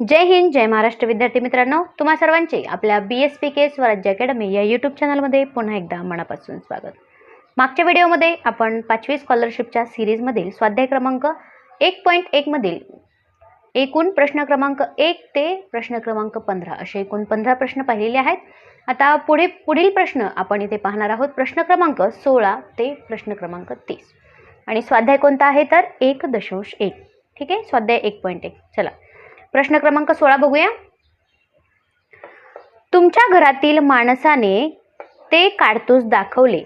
जय हिंद जय महाराष्ट्र. विद्यार्थी मित्रांनो तुम्हा सर्वांचे आपल्या बी एस पी के स्वराज्य अकॅडमी या यूट्यूब चॅनलमध्ये पुन्हा एकदा मनापासून स्वागत. मागच्या व्हिडिओमध्ये आपण पाचवी स्कॉलरशिपच्या सिरीजमधील स्वाध्याय क्रमांक एक पॉईंट एकमधील एकूण प्रश्न क्रमांक एक ते प्रश्न क्रमांक पंधरा असे एकूण पंधरा प्रश्न पाहिलेले आहेत. आता पुढे पुढील प्रश्न आपण इथे पाहणार आहोत. प्रश्न क्रमांक सोळा ते प्रश्न क्रमांक तीस. आणि स्वाध्याय कोणता आहे तर एक दशांश एक. ठीक आहे? स्वाध्याय एक पॉईंट एक. चला. प्रश्न क्रमांक सोळा बघूया. तुमच्या घरातील माणसाने ते काडतूस दाखवले.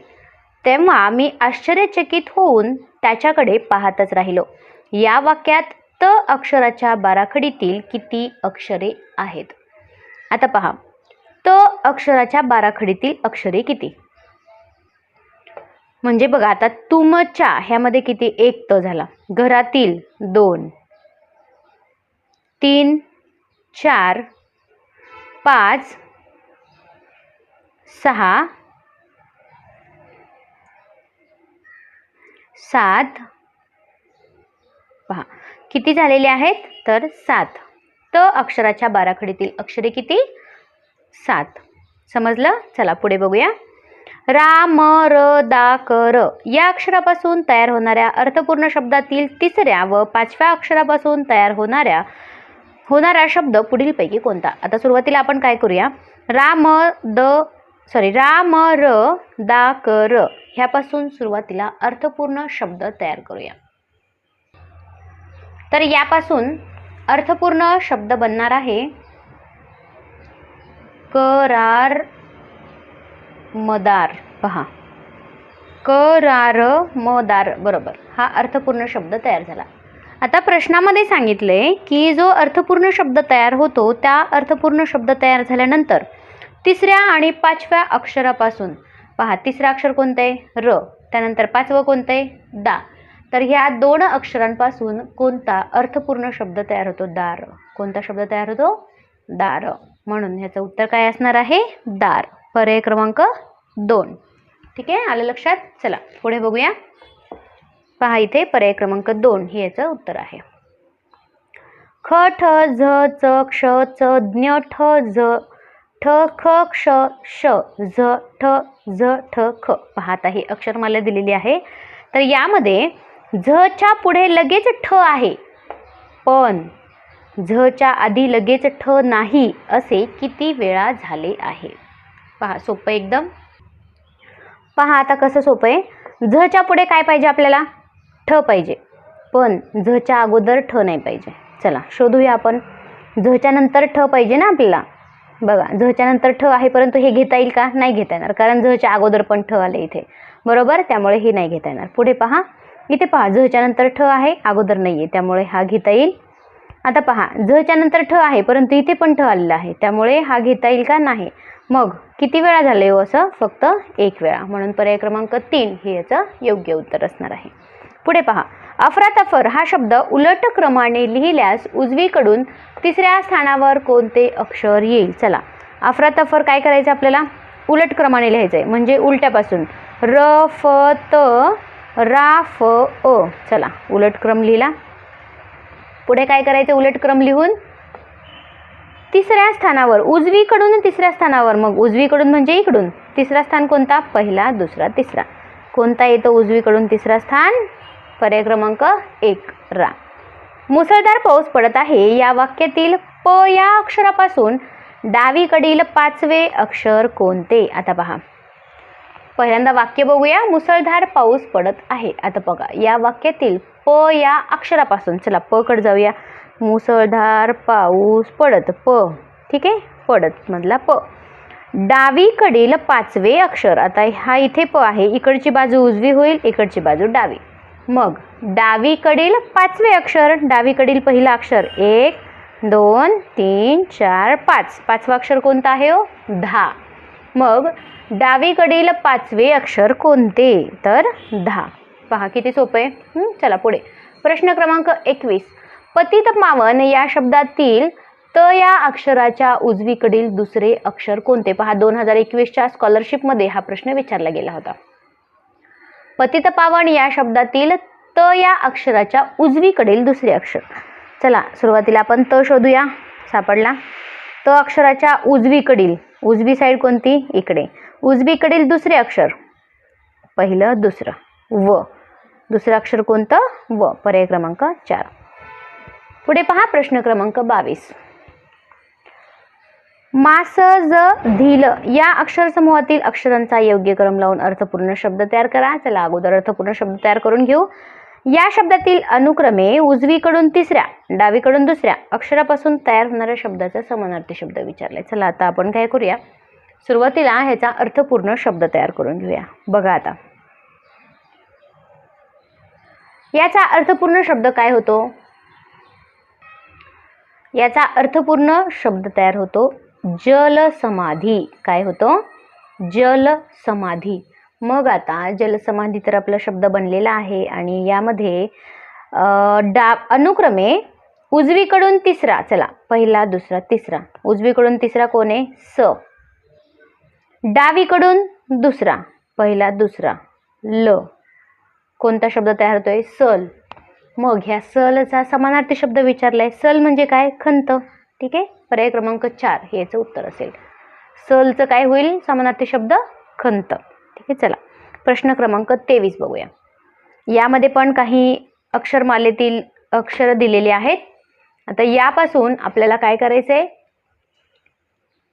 तेव्हा मी आश्चर्यचकित होऊन त्याच्याकडे पाहतच राहिलो. या वाक्यात त अक्षराच्या बाराखडीतील किती अक्षरे आहेत? आता पहा. त अक्षराच्या बाराखडीतील अक्षरे किती? म्हणजे बघा आता तुमच्या ह्यामध्ये किती एक त झाला. घरातील दोन तीन चार पाच सहा सात पहा किती झालेले आहेत? तर सात. त अक्षराच्या बाराखडीतील अक्षरे किती? सात. समजलं? चला पुढे बघूया. राम र दा कर या अक्षरापासून तयार होणाऱ्या अर्थपूर्ण शब्दातील तिसऱ्या व पाचव्या अक्षरापासून तयार होणाऱ्या होणारा शब्द पुढीलपैकी कोणता? आता सुरुवातीला आपण काय करूया? राम द सॉरी राम र दा क र ह्यापासून सुरुवातीला अर्थपूर्ण शब्द तयार करूया. तर यापासून अर्थपूर्ण शब्द बनणार आहे करार मदार. पहा. करार मदार बरोबर. हा अर्थपूर्ण शब्द तयार झाला. आता प्रश्नामध्ये सांगितले की जो अर्थपूर्ण शब्द तयार होतो त्या अर्थपूर्ण शब्द तयार झाल्यानंतर तिसऱ्या आणि पाचव्या अक्षरापासून पहा तिसरं अक्षर कोणतं आहे? र त्यानंतर पाचवं कोणतं आहे? दा. तर ह्या दोन अक्षरांपासून कोणता अर्थपूर्ण शब्द तयार होतो? दार कोणता शब्द तयार होतो? दार म्हणून ह्याचं उत्तर काय असणार आहे? दार पर्याय क्रमांक दोन. ठीक आहे? आलं लक्षात? चला पुढे बघूया. पहा इथे पर्याय क्रमांक दोन हे याचं उत्तर आहे. ख ठ झ च क्ष च ज्ञ ठ झ ठ ख क्ष श झ ठ झ ठ ख. पाहता आता ही अक्षरमाला दिलेली आहे. तर यामध्ये झच्या पुढे लगेच ठ आहे. पण झच्या आधी लगेच ठ नाही असे किती वेळा झाले आहे? पहा सोपं एकदम. पहा आता कसं सोपं आहे? झच्या पुढे काय पाहिजे आपल्याला? ठ पाहिजे. पण झच्या अगोदर ठ नाही पाहिजे. चला शोधूया आपण. झच्या नंतर ठ पाहिजे ना आपल्याला? बघा झच्या नंतर ठ आहे परंतु हे घेता येईल का? नाही घेता येणार. कारण झच्या अगोदर पण ठ आले इथे. बरोबर? त्यामुळे हे नाही घेता येणार. पुढे पहा. इथे पहा झच्या नंतर ठ आहे अगोदर नाही आहे त्यामुळे हा घेता येईल. आता पहा झच्या नंतर ठ आहे परंतु इथे पण ठ आलेला आहे. त्यामुळे हा घेता येईल का? नाही. मग किती वेळा झालं हो असं? फक्त एक वेळा. म्हणून पर्याय क्रमांक तीन हे याचं योग्य उत्तर असणार आहे. पुढे पहा. अफरातफर हा शब्द उलट क्रमाने लिहिल्यास उजवीकडून तिसऱ्या स्थानावर कोणते अक्षर येईल? चला. अफरातफर काय करायचं आपल्याला? उलट क्रमाने लिहायचं आहे म्हणजे उलट्यापासून. र फ त रा फ अ. चला. उलट क्रम लिहिला. पुढे काय करायचं? उलट क्रम लिहून. तिसऱ्या स्थानावर. उजवीकडून तिसऱ्या स्थानावर. मग उजवीकडून म्हणजे इकडून. तिसरा स्थान कोणता? पहिला दुसरा तिसरा. कोणता येतो? उजवीकडून तिसरा स्थान? पर्याय क्रमांक एक रा. मुसळधार पाऊस पडत आहे. या वाक्यातील प या अक्षरापासून डावीकडील पाचवे अक्षर कोणते? आता पहा. पहिल्यांदा वाक्य बघूया. मुसळधार पाऊस पडत आहे. आता बघा. या वाक्यातील प या अक्षरापासून. चला प कड जाऊया. मुसळधार पाऊस पडत. प. ठीक आहे? पडत मधला प. डावीकडील पाचवे अक्षर. आता हा इथे प आहे. इकडची बाजू उजवी होईल. इकडची बाजू डावी. मग डावीकडील पाचवे अक्षर डावीकडील पहिलं अक्षर. एक दोन तीन चार पाच. पाचवा अक्षर कोणता आहे हो? दहा. मग डावीकडील पाचवे अक्षर कोणते? तर दहा. पहा किती सोपं आहे. चला पुढे. प्रश्न क्रमांक एकवीस. पतित पावन या शब्दातील त या अक्षराच्या उजवीकडील दुसरे अक्षर कोणते? पहा दोन हजार एकवीसच्या स्कॉलरशिपमध्ये हा प्रश्न विचारला गेला होता. पतित पावन या शब्दातील त या अक्षराच्या उजवीकडील दुसरे अक्षर. चला सुरुवातीला आपण त शोधूया. सापडला. त अक्षराच्या उजवीकडील उजवी साईड कोणती? इकडे. उजवीकडील दुसरे अक्षर. पहिलं दुसरं. व. दुसरं अक्षर कोणतं? व. पर्याय क्रमांक चार. पुढे पहा प्रश्न क्रमांक बावीस. मास ज धील. या अक्षरसमूहातील अक्षरांचा योग्य क्रम लावून अर्थपूर्ण शब्द तयार करा. चला अगोदर अर्थपूर्ण शब्द तयार करून घेऊ. या शब्दातील अनुक्रमे उजवीकडून तिसऱ्या डावीकडून दुसऱ्या अक्षरापासून तयार होणाऱ्या शब्दाचा समानार्थी शब्द विचारलाय चला आता आपण काय करूया? सुरुवातीला ह्याचा अर्थपूर्ण शब्द तयार करून घेऊया. बघा आता. याचा अर्थपूर्ण शब्द काय होतो? याचा अर्थपूर्ण शब्द तयार होतो. जल समाधी काय होतो? जल समाधी मग आता जलसमाधी तर आपला शब्द बनलेला आहे आणि यामध्ये डा अनुक्रमे उजवीकडून तिसरा चला पहिला दुसरा तिसरा. उजवीकडून तिसरा कोण आहे? स. डावीकडून दुसरा पहिला दुसरा. ल. कोणता शब्द तयार होतोय? सल. मग ह्या सलचा समानार्थी शब्द विचारलाय. सल म्हणजे काय? खंत. ठीक आहे? पर्याय क्रमांक चार हे याचं उत्तर असेल. सलचं काय होईल? समानार्थी शब्द खंत. ठीक आहे चला. प्रश्न क्रमांक तेवीस बघूया. यामध्ये पण काही अक्षरमालेतील अक्षर दिलेली आहेत. आता यापासून आपल्याला काय करायचं आहे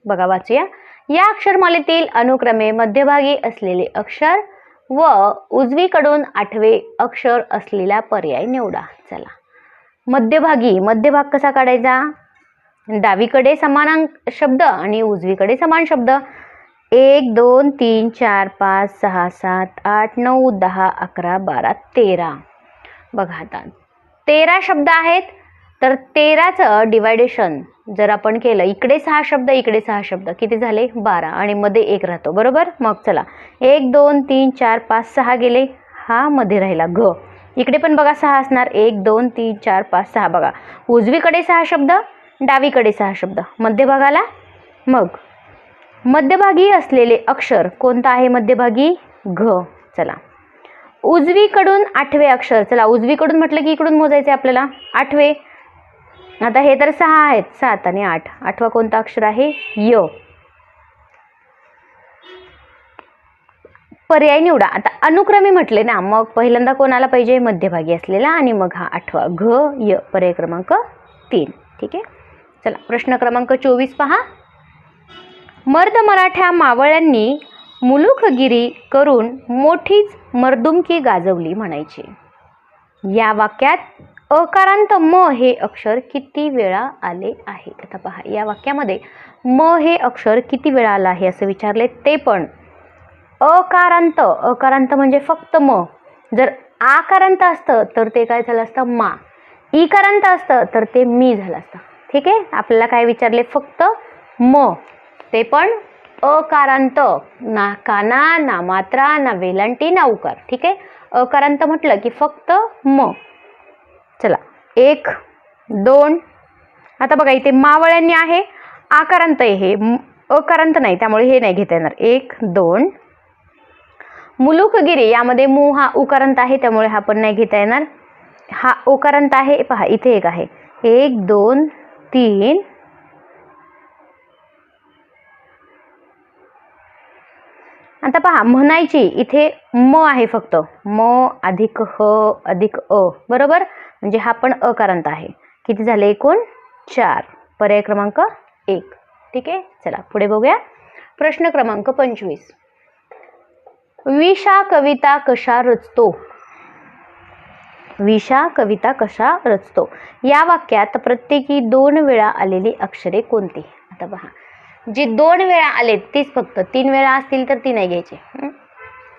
बघा वाचूया. या अक्षरमालेतील अनुक्रमे मध्यभागी असलेले अक्षर व उजवीकडून आठवे अक्षर असलेला पर्याय निवडा. चला. मध्यभागी मध्यभाग कसा काढायचा? डावीकडे समानंक शब्द आणि उजवीकडे समान शब्द. एक दोन तीन चार पाच सहा सात आठ नऊ दहा अकरा बारा तेरा. बघा आता. तेरा शब्द आहेत तर तेराचं डिवायडेशन जर आपण केलं इकडे सहा शब्द इकडे सहा शब्द किती झाले? बारा. आणि मध्ये एक राहतो बरोबर? मग चला. एक दोन तीन चार पाच सहा गेले. हा मध्ये राहिला घ इकडे पण बघा सहा असणार. एक दोन तीन चार पाच सहा. बघा. उजवीकडे सहा शब्द डावीकडे सहा शब्द. मध्यभागाला मग. मध्यभागी असलेले अक्षर कोणतं आहे मध्यभागी? घ. चला. उजवीकडून आठवे अक्षर. चला उजवीकडून म्हटलं की इकडून मोजायचे आपल्याला. आठवे. आता हे तर सहा आहेत. सात आणि आठ. आठवा कोणता अक्षर आहे? य. पर्याय निवडा. आता अनुक्रमे म्हटले ना मग पहिल्यांदा कोणाला पाहिजे? मध्यभागी असलेला आणि मग हा आठवा. घ य. पर्याय क्रमांक तीन. ठीक आहे? चला प्रश्न क्रमांक चोवीस पहा. मर्द मराठ्या मावळ्यांनी मुलुखगिरी करून मोठीच मर्दुमकी गाजवली म्हणायची. या वाक्यात अकारांत म हे अक्षर किती वेळा आले आहे? आता पहा या वाक्यामध्ये म हे अक्षर किती वेळा आलं आहे असं विचारले ते पण अकारांत. अकारांत म्हणजे फक्त म. जर आकारांत असतं तर ते काय झालं असतं? मा. इकारांत असतं तर ते मी झालं असतं. ठीक आहे? आपल्याला काय विचारले? फक्त म. ते पण अकारांत. ना काना ना मात्रा ना वेलांटी ना उकार. ठीक आहे? अकारांत म्हटलं की फक्त म. चला. एक दोन. आता बघा इथे मावळ्यांनी आहे. आकारांत आहे हे. अकारांत नाही त्यामुळे हे नाही घेता येणार. एक दोन. मुलुकगिरी यामध्ये मू हा उकारांत आहे त्यामुळे हा पण नाही घेता येणार. हा ओकारांत आहे. पहा इथे एक आहे. एक दोन तीन. आता पहा म्हणायची इथे म आहे फक्त. म अधिक ह अधिक अ बरोबर? म्हणजे हा पण अकारांत आहे. किती झाले एकूण? चार. पर्याय क्रमांक एक. ठीक आहे? चला पुढे बघूया. प्रश्न क्रमांक पंचवीस. विषा कविता कशा रचतो विशा कविता कशा रचतो? या वाक्यात प्रत्येकी दोन वेळा आलेली अक्षरे कोणती? आता पहा जी दोन वेळा आलेत तीच फक्त. तीन वेळा असतील तर ती नाही घ्यायची.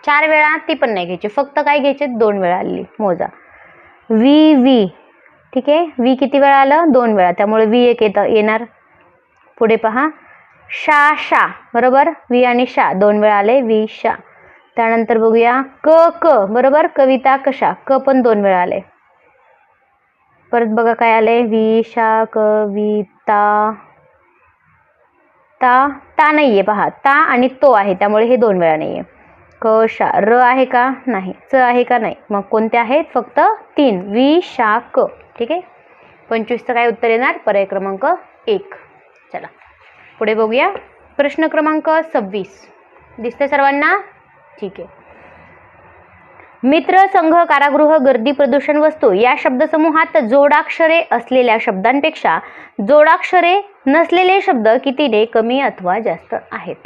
चार वेळा ती पण नाही घ्यायची. फक्त काय घ्यायचे? दोन वेळा आलेली. मोजा. V V. ठीक आहे? वी किती वेळा आलं? दोन वेळा. त्यामुळे वी एक येतं. येणार? पुढे पहा. शा शा. बरोबर? वी आणि शा. दोन वेळा आले. वी शा. त्यानंतर बघूया क क बरोबर? कविता कशा? क पण दोन वेळा आले. परत बघा काय आले? विशा कविता ता. ता नाही आहे पहा. ता आणि तो आहे त्यामुळे हे दोन वेळा नाही आहे क शा. र आहे का? नाही. च आहे का? नाही. मग कोणते आहेत? फक्त तीन. विशा शा क. ठीक आहे? पंचवीसचं काय उत्तर येणार? पर्याय क्रमांक एक. चला. पुढे बघूया. प्रश्न क्रमांक सव्वीस. दिसते सर्वांना? ठीक आहे. मित्र संघ कारागृह गर्दी प्रदूषण वस्तू या शब्दसमूहात जोडाक्षरे असलेल्या शब्दांपेक्षा जोडाक्षरे नसलेले शब्द कितीने कमी अथवा जास्त आहेत?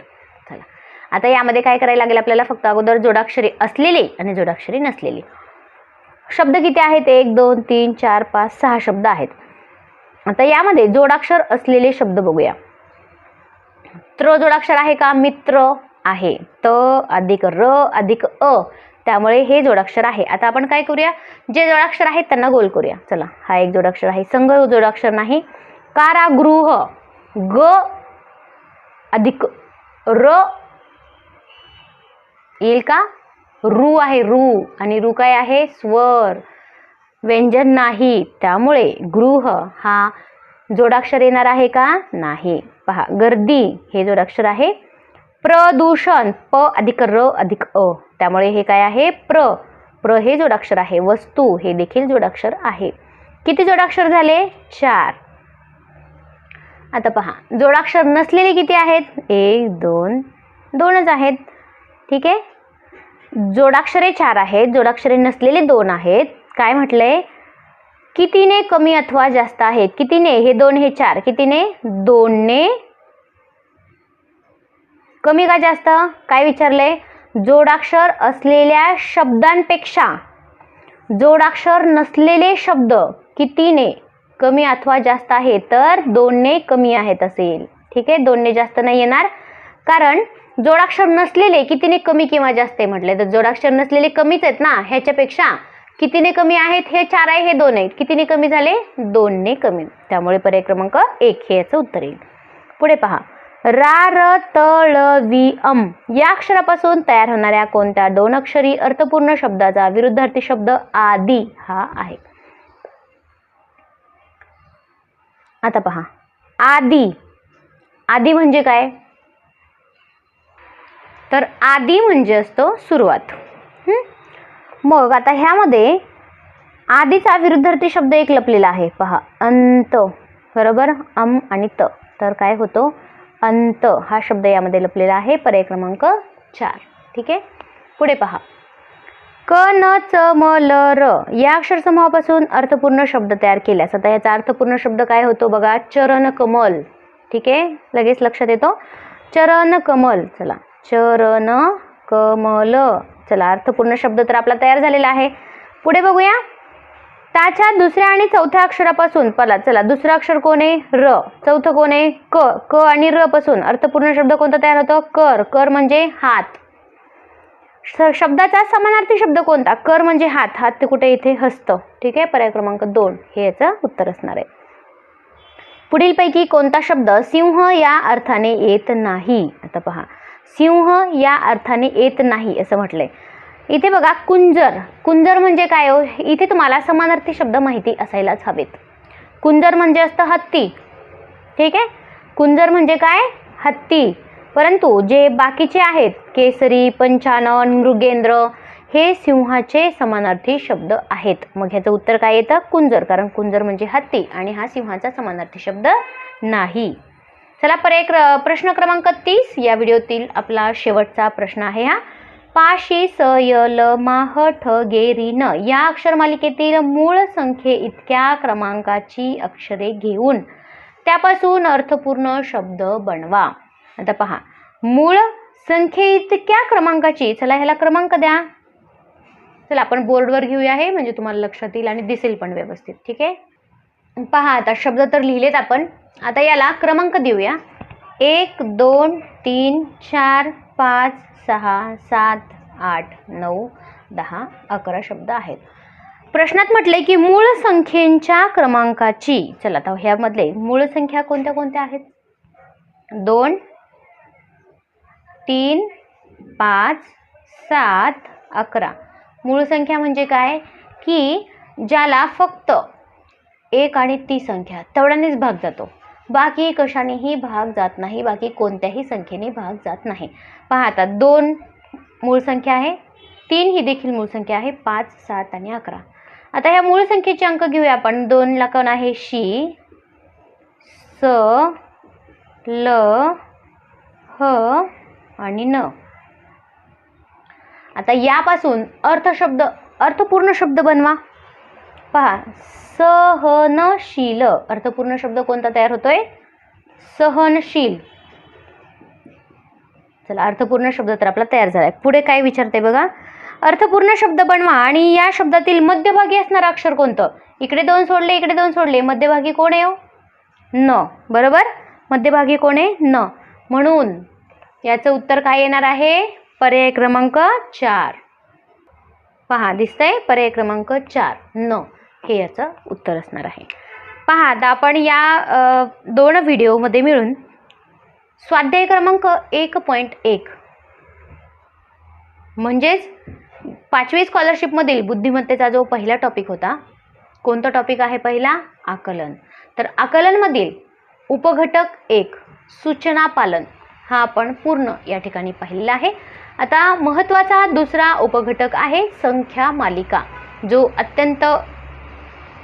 चला. आता यामध्ये काय करायला लागेल आपल्याला? फक्त अगोदर जोडाक्षरे असलेले आणि जोडाक्षरे नसलेले. शब्द किती आहेत? एक दोन तीन चार पाच सहा शब्द आहेत. आता यामध्ये जोडाक्षर असलेले शब्द बघूया. त्र जोडाक्षर आहे का? मित्र आहे. त अधिक र अधिक अ. त्यामुळे हे जोडाक्षर आहे. आता आपण काय करूया? जे जोडाक्षर आहेत त्यांना गोल करूया. चला हा एक जोडाक्षर आहे. संघ जोडाक्षर नाही. कारागृह. ग अधिक र. येईल का? रू आहे रू. आणि रू काय आहे? स्वर. व्यंजन नाही. त्यामुळे गृह हा जोडाक्षर येणार आहे का? नाही. पहा गर्दी हे जोडाक्षर आहे. प्रदूषण प अधिक र अधिक अ. त्यामुळे हे काय आहे? प्र. प्र हे जोडाक्षर आहे. वस्तू हे देखील जोडाक्षर आहे. किती जोडाक्षर झाले? चार. आता पहा. जोडाक्षर नसलेले किती आहेत? एक दोन दोनच आहेत. ठीक आहे? जोडाक्षरे चार आहेत. जोडाक्षरे नसलेले दोन आहेत. काय म्हटलंय? कितीने कमी अथवा जास्त आहेत? कितीने? हे दोन हे चार. कितीने? दोनने कमी का जास्त? काय विचारलंय? जोडाक्षर असलेल्या शब्दांपेक्षा. जोडाक्षर नसलेले शब्द कितीने कमी अथवा जास्त आहे तर दोनने कमी आहेत असेल. ठीक आहे? दोनने जास्त नाही येणार. कारण जोडाक्षर नसलेले कितीने कमी किंवा जास्त आहे म्हटले तर जोडाक्षर नसलेले कमीच आहेत ना ह्याच्यापेक्षा कितीने कमी आहेत हे चार आहे हे दोन आहेत. कितीने कमी झाले? दोनने कमी. त्यामुळे पर्याय क्रमांक एक हे याचं उत्तर येईल. पुढे पहा. रार र अम. या अक्षरापासून तयार होणाऱ्या कोणत्या दोन अक्षरी अर्थपूर्ण शब्दाचा विरुद्धार्थी शब्द आदी हा आहे? आता पहा. आदी. आदी म्हणजे काय? तर आदी म्हणजे असतो सुरुवात. मग आता ह्यामध्ये आधीचा विरुद्धार्थी शब्द एक लपलेला आहे. पहा. अंत. बरोबर? अम आणि त. तर काय होतो? अंत हा शब्द यामध्ये लपलेला आहे. पर्याय क्रमांक चार. ठीक आहे? पुढे पहा. क न च म ल र या अक्षरसमूहापासून अर्थपूर्ण शब्द तयार केल्यास आता याचा अर्थपूर्ण शब्द काय होतो बघा? चरण कमल. ठीक आहे? लगेच लक्षात येतो. चरण कमल. चला. चरण कमल. चला अर्थपूर्ण शब्द तर आपला तयार झालेला आहे. पुढे बघूया. त्याच्या दुसऱ्या आणि चौथ्या अक्षरापासून पला चला दुसरं अक्षर कोण आहे? र. चौथं कोण आहे? क. क आणि र पासून. अर्थपूर्ण शब्द कोणता तयार होतो? कर. कर म्हणजे हात. शब्दाचा समानार्थी शब्द कोणता? कर म्हणजे हात. हात ते कुठे? इथे हस्त. ठीक आहे? पर्याय क्रमांक दोन. हे याचं उत्तर असणार आहे. पुढीलपैकी कोणता शब्द सिंह या अर्थाने येत नाही? आता पहा. सिंह या अर्थाने येत नाही असं म्हटलंय. इथे बघा कुंजर. कुंजर म्हणजे काय हो? इथे तुम्हाला समानार्थी शब्द माहिती असायलाच हवेत. कुंजर म्हणजे असतं हत्ती. ठीक आहे? कुंजर म्हणजे काय? हत्ती. परंतु जे बाकीचे आहेत केसरी पंचानन मृगेंद्र हे सिंहाचे समानार्थी शब्द आहेत. मग ह्याचं उत्तर काय येतं? कुंजर. कारण कुंजर म्हणजे हत्ती आणि हा सिंहाचा समानार्थी शब्द नाही. चला पर्याय एक प्रश्न क्रमांक तीस या व्हिडिओतील आपला शेवटचा प्रश्न आहे हा. पाशी स य ल मा ह ठ गे री न या अक्षरमालिकेतील मूळ संख्ये इतक्या क्रमांकाची अक्षरे घेऊन त्यापासून अर्थपूर्ण शब्द बनवा. आता पहा. मूळ संख्ये इतक्या क्रमांकाची. चला ह्याला क्रमांक द्या. चला आपण बोर्डवर घेऊया हे म्हणजे तुम्हाला लक्षात येईल आणि दिसेल पण व्यवस्थित. ठीक आहे? पहा आता शब्द तर लिहिलेत आपण. आता याला क्रमांक देऊया. एक दोन तीन चार पाच सहा सात आठ नऊ दहा अकरा शब्द आहेत. प्रश्नात म्हटले की मूळ संख्येच्या क्रमांकाची चला आता ह्यामधले मूळ संख्या कोणत्या कोणत्या आहेत? दोन तीन पाच सात अकरा. मूळ संख्या म्हणजे काय? की ज्याला फक्त एक आणि ती संख्या तेवढ्यानेच भाग जातो. बाकी कशानेही भाग जात नाही बाकी कोणत्याही संख्येने भाग जात नाही. पहा आता दोन मूळ संख्या आहे. तीन ही देखील मूळ संख्या आहे. पाच सात आणि अकरा. आता ह्या मूळ संख्येचे अंक घेऊया आपण. दोनला कोण आहे? शी. स ल ह आणि न. आता यापासून अर्थशब्द अर्थपूर्ण शब्द बनवा. पहा. सहनशील अर्थपूर्ण शब्द कोणता तयार होतोय? सहनशील. चला अर्थपूर्ण शब्द तर आपला तयार झाला आहे पुढे काय विचारते बघा? अर्थपूर्ण शब्द बनवा आणि या शब्दातील मध्यभागी असणारं अक्षर कोणतं? इकडे दोन सोडले इकडे दोन सोडले. मध्यभागी कोण आहे हो? न. बरोबर? मध्यभागी कोण आहे? न. म्हणून याचं उत्तर काय येणार आहे? पर्याय क्रमांक चार. पहा दिसतंय? पर्याय क्रमांक चार. न. हे याचं उत्तर असणार आहे. पहा आता आपण या दोन व्हिडिओमध्ये मिळून स्वाध्याय क्रमांक एक पॉईंट एक. म्हणजेच पाचवी स्कॉलरशिपमधील बुद्धिमत्तेचा जो पहिला टॉपिक होता कोणता टॉपिक आहे पहिला? आकलन. तर आकलनमधील उपघटक एक सूचना पालन हा आपण पूर्ण या ठिकाणी पाहिलेला आहे. आता महत्त्वाचा दुसरा उपघटक आहे संख्या मालिका जो अत्यंत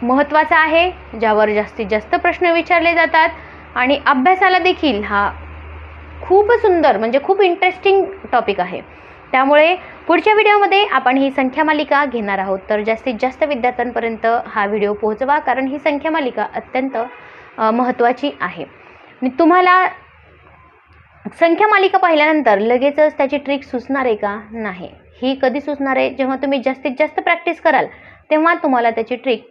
महत्त्वाचा आहे ज्यावर जास्तीत जास्त प्रश्न विचारले जातात आणि अभ्यासाला देखील हा खूप सुंदर म्हणजे खूप इंटरेस्टिंग टॉपिक आहे. त्यामुळे पुढच्या व्हिडिओमध्ये आपण ही संख्या मालिका घेणार आहोत. तर जास्तीत जास्त विद्यार्थ्यांपर्यंत हा व्हिडिओ पोहोचवा कारण ही संख्या मालिका अत्यंत महत्त्वाची आहे. तुम्हाला संख्या मालिका पाहिल्यानंतर लगेचच त्याची ट्रिक सुचणार आहे का? नाही. ही कधी सुचणार आहे? जेव्हा तुम्ही जास्तीत जास्त प्रॅक्टिस कराल तेव्हा तुम्हाला त्याची ट्रिक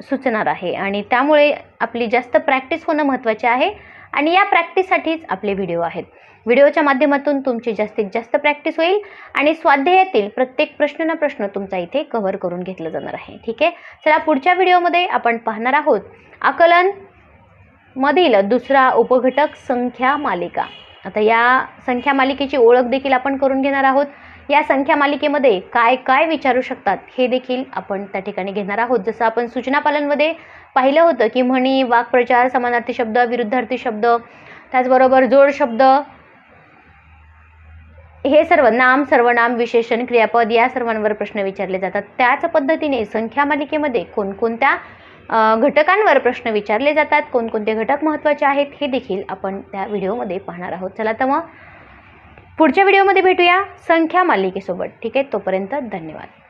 सुचणार आहे. आणि त्यामुळे आपली जास्त प्रॅक्टिस होणं महत्त्वाचे आहे. आणि या प्रॅक्टिससाठीच आपले व्हिडिओ आहेत. व्हिडिओच्या माध्यमातून तुमची जास्तीत जास्त प्रॅक्टिस होईल आणि स्वाध्यायातील प्रत्येक प्रश्न ना प्रश्न तुमचा इथे कव्हर करून घेतलं जाणार आहे. ठीक आहे? चला पुढच्या व्हिडिओमध्ये आपण पाहणार आहोत. आकलन मधील दुसरा उपघटक संख्या मालिका. आता या संख्या मालिकेची ओळख देखील आपण करून घेणार आहोत. या संख्या मालिकेमध्ये काय काय विचारू शकतात हे देखील आपण त्या ठिकाणी घेणार आहोत. जसं आपण सूचना पालनमध्ये पाहिलं होतं की म्हणी वाक्प्रचार समानार्थी शब्द विरुद्धार्थी शब्द त्याचबरोबर जोड शब्द हे सर्व नाम सर्वनाम विशेषण क्रियापद या सर्वांवर प्रश्न विचारले जातात. त्याच पद्धतीने संख्या मालिकेमध्ये कोणकोणत्या घटकांवर प्रश्न विचारले जातात कोणकोणते घटक महत्त्वाचे आहेत हे देखील आपण त्या व्हिडिओमध्ये पाहणार आहोत. चला तर मग पुढच्या व्हिडिओमध्ये भेटूया संख्या मालिकेसोबत. ठीक आहे तोपर्यंत धन्यवाद.